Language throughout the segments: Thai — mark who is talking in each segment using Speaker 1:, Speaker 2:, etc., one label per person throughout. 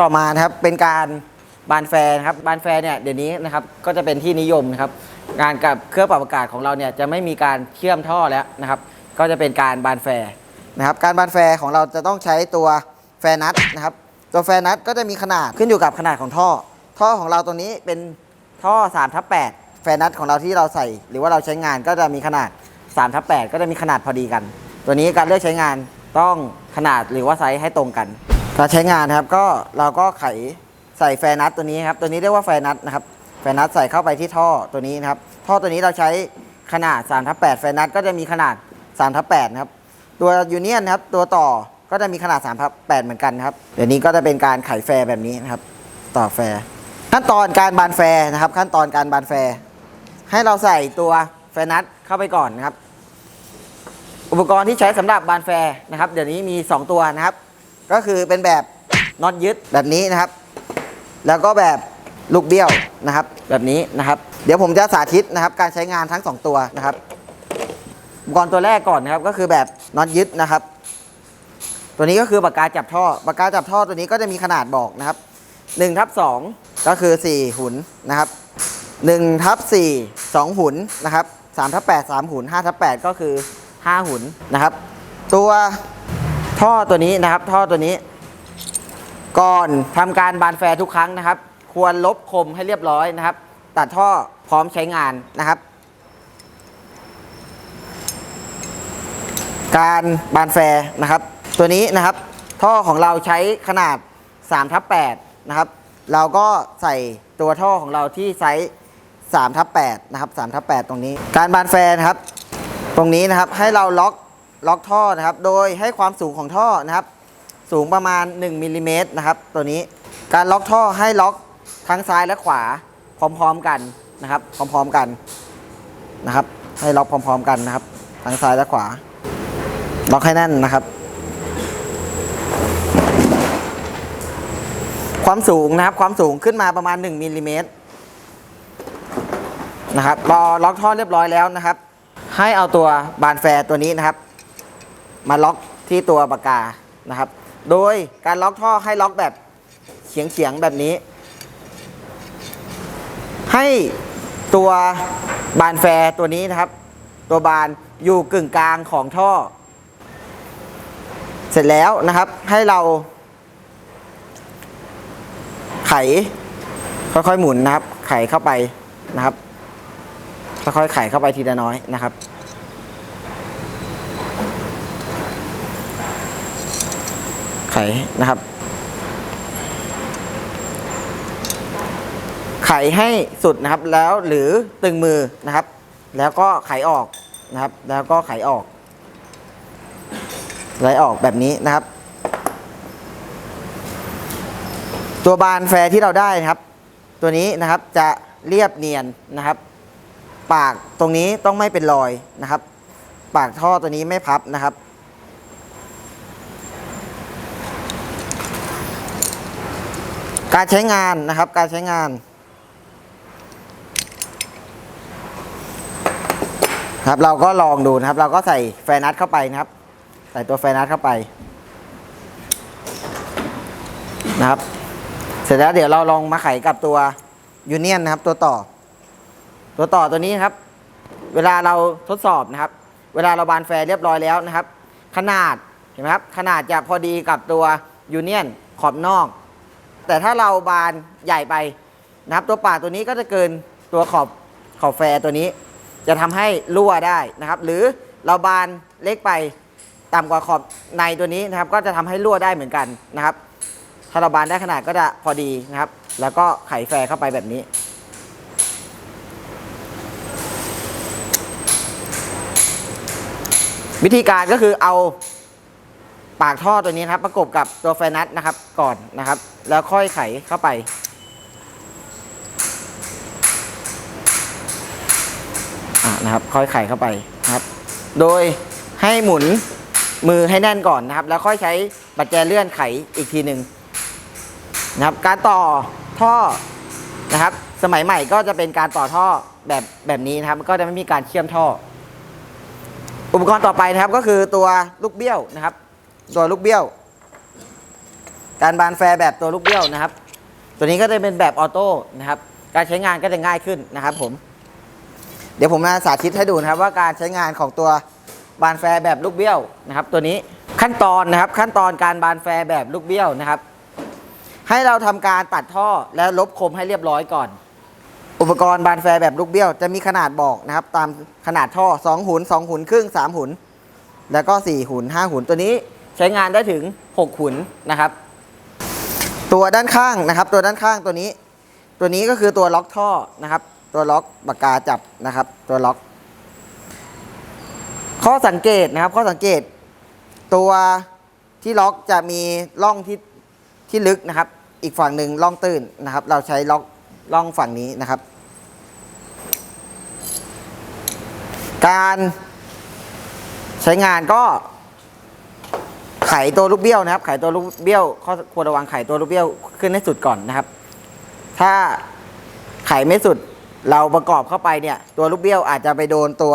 Speaker 1: ต่อมานะครับเป็นการบานแฟนครับบานแฟร์เนี่ยเดี๋ยวนี้นะครับก็จะเป็นที่นิยมนะครับงานกับเครื่องปรับอากาศของเราเนี่ยจะไม่มีการเชื่อมท่อแล้วนะครับ ก็จะเป็นการบานแฟนะครับการบานแฟของเราจะต้องใช้ตัวแฟนัทนะครับตัวแฟนัทก็จะมีขนาดขึ้นอยู่กับขนาดของท่อ ท่อของเราตัวนี้เป็นท่อ3ทับ8แฟนัทของเราที่เราใส่ หรือว่าเราใช้งานก็จะมีขนาด3ทับ8ก็จะมีขนาดพอดีกัน ตัวนี้การเลือกใช้งานต้องขนาดหรือว่าไซส์ให้ตรงกัน การใช้งานนะครับก็เราก็ไขใส่แฟร์นัทตัวนี้ครับตัวนี้เรียกว่าแฟร์นัทนะครับแฟร์นัทใส่เข้าไปที่ท่อตัวนี้นะครับท่อตัวนี้เราใช้ขนาด3ทับ8แฟร์นัทก็จะมีขนาด3ทับ8นะครับตัวยูเนียนนะครับตัวต่อก็จะมีขนาด3ทับ8เหมือนกันครับเดี๋ยวนี้ก็จะเป็นการไขแฟร์แบบนี้นะครับต่อแฟร์ขั้นตอนการบานแฟร์นะครับ ขั้นตอนการบานแฟร์ให้เราใส่ตัวแฟร์นัทเข้าไปก่อนนะครับ อุปกรณ์ที่ใช้สำหรับบานแฟร์นะครับ เดี๋ยวนี้มี 2 ตัวนะครับ ก็คือเป็นแบบน็อตยึดแบบนี้นะครับ แล้วก็แบบลูกเบี้ยวนะครับ แบบนี้นะครับ เดี๋ยวผมจะสาธิตนะครับ การใช้งานทั้ง 2 ตัวนะครับอุปกรณ์ตัวแรกก่อนนะครับ ก็คือแบบน็อตยึดนะครับ ตัวนี้ก็คือปากกาจับท่อปากกาจับท่อตัวนี้ก็จะมีขนาดบอกนะครับ1ทับ2ก็คือ 4 หุนนะครับ1ทับ4 2 หุนนะครับ3ทับ8 3 หุน5ทับ8ก็คือ 5 หุนนะครับ ตัว ท่อตัวนี้นะครับ ท่อตัวนี้ ก่อนทำการบานแฟร์ทุกครั้งนะครับ ควรลบคมให้เรียบร้อยนะครับ ตัดท่อพร้อมใช้งานนะครับ การบานแฟร์นะครับ ตัวนี้นะครับ ท่อของเราใช้ขนาด3ทับ8นะครับ เราก็ใส่ตัวท่อของเราที่ไซส์3ทับ8นะครับ3ทับ8ตรงนี้ การบานแฟร์นะครับ ตรงนี้นะครับให้เราล็อก ล็อกท่อนะครับ โดยให้ความสูงของท่อนะครับ สูงประมาณ 1มิลลิเมตรนะครับ ตัวนี้การล็อกท่อให้ล็อกทั้งซ้ายและขวาพร้อมๆกันนะครับ พร้อมๆกันนะครับ ให้ล็อกพร้อม ๆ กันนะครับ ทั้งซ้ายและขวา ล็อกให้แน่นนะครับ ความสูงนะครับ ความสูงขึ้นมาประมาณ 1มิลลิเมตรนะครับพอล็อกท่อเรียบร้อยแล้วนะครับ ให้เอาตัวบานแฟร์ตัวนี้นะครับ มาล็อกที่ตัวปากกานะครับ โดยการล็อกท่อให้ล็อกแบบเฉียงเฉียงๆแบบนี้ ให้ตัวบานแฟร์ตัวนี้นะครับ ตัวบานอยู่กึ่งกลางของท่อ เสร็จแล้วนะครับให้เรา ไข ค่อยๆหมุนนะครับ ไขเข้าไปนะครับค่อยๆไขเข้าไปทีละน้อยนะครับ ไขนะครับ ไขให้สุดนะครับแล้วหรือตึงมือนะครับ แล้วก็ไขออกนะครับ แล้วก็ไขออกไหลออกแบบนี้นะครับ ตัวบานแฟร์ที่เราได้นะครับ ตัวนี้นะครับจะเรียบเนียนนะครับ ปากตรงนี้ต้องไม่เป็นรอยนะครับ ปากท่อตัวนี้ไม่พับนะครับ การใช้งานนะครับ การใช้งานครับเราก็ลองดูนะครับ เราก็ใส่แฟนัทเข้าไปนะครับ ใส่ตัวแฟนัทเข้าไปนะครับ เสร็จแล้วเดี๋ยวเราลองมาไขกับตัวยูเนียนนะครับ ตัวต่อ ตัวต่อตัวนี้ครับ เวลาเราทดสอบนะครับ เวลาเราบานแฟร์เรียบร้อยแล้วนะครับ ขนาดเห็นไหมครับขนาดจะพอดีกับตัวยูเนียนขอบนอก แต่ถ้าเราบานใหญ่ไปนะครับตัวปากตัวนี้ก็จะเกินตัวขอบขอบแฟร์ตัวนี้ จะทำให้รั่วได้นะครับ หรือเราบานเล็กไปต่ำกว่าขอบในตัวนี้นะครับ ก็จะทำให้รั่วได้เหมือนกันนะครับ ถ้าเราบานได้ขนาดก็จะพอดีนะครับ แล้วก็ไขแฟร์เข้าไปแบบนี้วิธีการก็คือเอา ปากท่อตัวนี้นะครับ ประกบกับตัวแฟนัทนะครับก่อนนะครับ แล้วค่อยไขเข้าไป อะนะครับ ค่อยไขเข้าไปนะครับ โดยให้หมุนมือให้แน่นก่อนนะครับ แล้วค่อยใช้ปัจแจเลื่อนไขอีกทีหนึ่งนะครับ การต่อท่อนะครับ สมัยใหม่ก็จะเป็นการต่อท่อแบบแบบนี้นะครับ ก็จะไม่มีการเชื่อมท่อ อุปกรณ์ต่อไปนะครับก็คือตัวลูกเบี้ยวนะครับ ตัวลูกเบี้ยว การบานแฟร์แบบตัวลูกเบี้ยวนะครับ ตัวนี้ก็จะเป็นแบบออโต้นะครับ การใช้งานก็จะง่ายขึ้นนะครับผม เดี๋ยวผมมาสาธิตให้ดูนะครับ ว่าการใช้งานของตัวบานแฟร์แบบลูกเบี้ยวนะครับ ตัวนี้ขั้นตอนนะครับ ขั้นตอนการบานแฟร์แบบลูกเบี้ยวนะครับ ให้เราทำการตัดท่อและลบคมให้เรียบร้อยก่อน อุปกรณ์บานแฟร์แบบลูกเบี้ยว จะมีขนาดบอกนะครับ ตามขนาดท่อ 2 หุน2หุนครึ่ง3หุนแล้วก็4หุน5หุนตัวนี้ ใช้งานได้ถึง6หุนนะครับ ตัวด้านข้างนะครับ ตัวด้านข้างตัวนี้ ตัวนี้ก็คือตัวล็อกท่อนะครับ ตัวล็อกปากกาจับนะครับ ตัวล็อก ข้อสังเกตนะครับ ข้อสังเกต ตัวที่ล็อกจะมีร่องที่ที่ลึกนะครับ อีกฝั่งหนึ่งร่องตื้นนะครับ เราใช้ล็อกร่องฝั่งนี้นะครับ การใช้งานก็ ไขตัวลูกเบี้ยวนะครับ ไขตัวลูกเบี้ยวข้อควรระวังไขตัวลูกเบี้ยวขึ้นให้สุดก่อนนะครับ ถ้าไขไม่สุดเราประกอบเข้าไปเนี่ยตัวลูกเบี้ยวอาจจะไปโดนตัว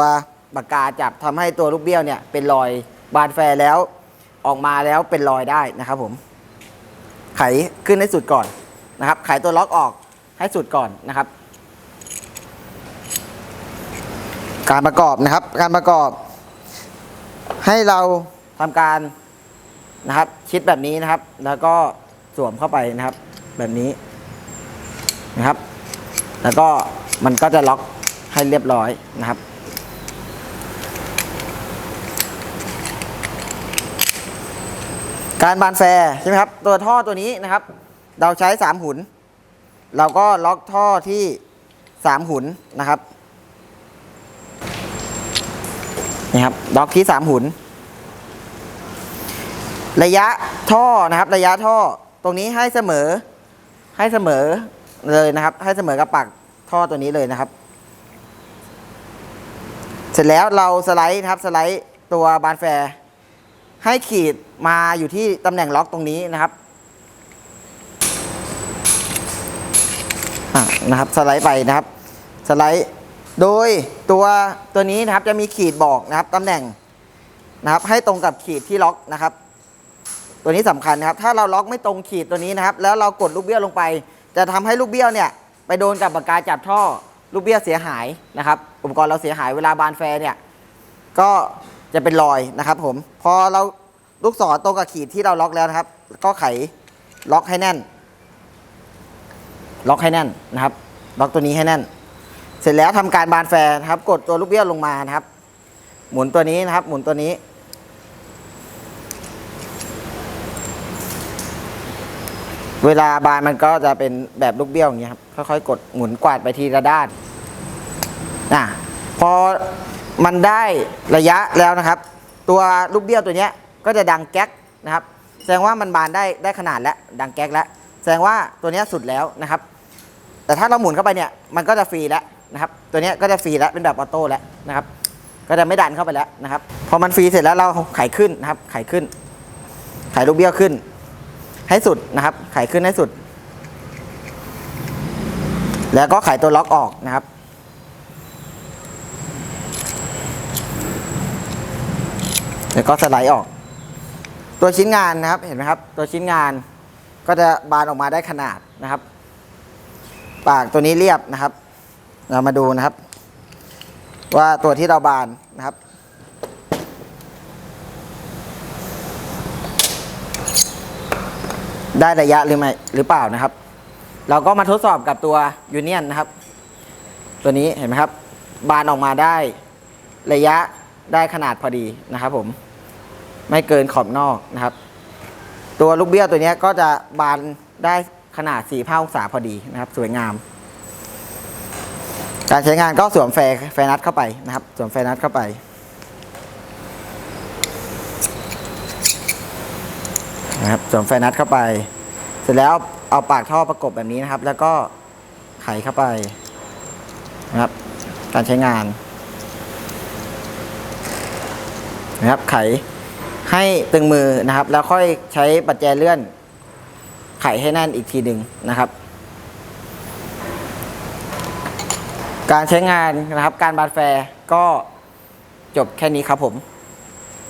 Speaker 1: ปากกาจับทำให้ตัวลูกเบี้ยวเนี่ยเป็นรอยบานแฟร์แล้วออกมาแล้วเป็นรอยได้นะครับผม ไขขึ้นให้สุดก่อนนะครับ ไขตัวล็อกออกให้สุดก่อนนะครับ การประกอบนะครับ การประกอบ ให้เราทำการ นะครับ ชิดแบบนี้นะครับ แล้วก็สวมเข้าไปนะครับ แบบนี้นะครับ แล้วก็มันก็จะล็อกให้เรียบร้อยนะครับการบานแฟร์ใช่ไหมครับ ตัวท่อตัวนี้นะครับ เราใช้ 3 หุน เราก็ล็อกท่อที่ 3 หุนนะครับนี่ครับล็อกที่ 3 หุน ระยะท่อนะครับ ระยะท่อตรงนี้ให้เสมอ ให้เสมอเลยนะครับ ให้เสมอกับปากท่อตัวนี้เลยนะครับ เสร็จแล้วเราสไลด์นะครับสไลด์ตัวบานแฟร์ให้ขีดมาอยู่ที่ตำแหน่งล็อกตรงนี้นะครับนะครับสไลด์ไปนะครับ สไลด์โดยตัวตัวนี้นะครับจะมีขีดบอกนะครับตำแหน่งนะครับ ให้ตรงกับขีดที่ล็อกนะครับ ตัวนี้สำคัญนะครับ ถ้าเราล็อกไม่ตรงขีดตัวนี้นะครับ แล้วเรากดลูกเบี้ยวลงไป จะทำให้ลูกเบี้ยวเนี่ยไปโดนกับปากกาจับท่อ ลูกเบี้ยวเสียหายนะครับ อุปกรณ์เราเสียหายเวลาบานแฟเนี่ย ก็จะเป็นรอยนะครับ ผม พอเราลูกศรตรงกับขีดที่เราล็อกแล้วนะครับ ก็ไขล็อกให้แน่น ล็อกให้แน่นนะครับ ล็อกตัวนี้ให้แน่น เสร็จแล้วทำการบานแฟนะครับ กดตัวลูกเบี้ยวลงมานะครับ หมุนตัวนี้นะครับ หมุนตัวนี้ เวลาบานมันก็จะเป็นแบบลูกเบี้ยวอย่างเงี้ยครับค่อยๆกดหมุนกวาดไปทีละด้านนะพอมันได้ระยะแล้วนะครับ ตัวลูกเบี้ยวตัวเนี้ยก็จะดังแก๊กนะครับ แสดงว่ามันบานได้ได้ขนาดแล้วดังแก๊กแล้วแสดงว่าตัวเนี้ยสุดแล้วนะครับ แต่ถ้าเราหมุนเข้าไปเนี่ยมันก็จะฟรีแล้วนะครับตัวนี้ก็จะฟรีแล้วเป็นแบบออโต้แล้วนะครับ ก็จะไม่ดันเข้าไปแล้วนะครับ พอมันฟรีเสร็จแล้วเราไขขึ้นนะครับ ไขขึ้น ไขลูกเบี้ยวขึ้น ให้สุดนะครับ ไขขึ้นให้สุด แล้วก็ไขตัวล็อกออกนะครับ แล้วก็สไลด์ออก ตัวชิ้นงานนะครับเห็นไหมครับ ตัวชิ้นงานก็จะบานออกมาได้ขนาดนะครับ ปากตัวนี้เรียบนะครับ เรามาดูนะครับ ว่าตัวที่เราบานนะครับ ได้ระยะหรือไม่หรือเปล่านะครับ เราก็มาทดสอบกับตัวยูเนียนนะครับ ตัวนี้เห็นไหมครับ บานออกมาได้ระยะได้ขนาดพอดีนะครับผมไม่เกินขอบนอกนะครับ ตัวลูกเบี้ยวตัวนี้ก็จะบานได้ขนาด4ผ้าองศาพอดีนะครับ สวยงาม การใช้งานก็สวมแฟร์แฟร์นัทเข้าไปนะครับ สวมแฟร์นัทเข้าไป นะครับสวมแฟร์นัทเข้าไป เสร็จแล้วเอาปากท่อประกบแบบนี้นะครับ แล้วก็ไขเข้าไปนะครับ การใช้งานนะครับไขให้ตึงมือนะครับ แล้วค่อยใช้ปัจแจเลื่อน ไขให้แน่นอีกทีหนึ่งนะครับ การใช้งานนะครับการบาดแฟร์ก็จบแค่นี้ครับผม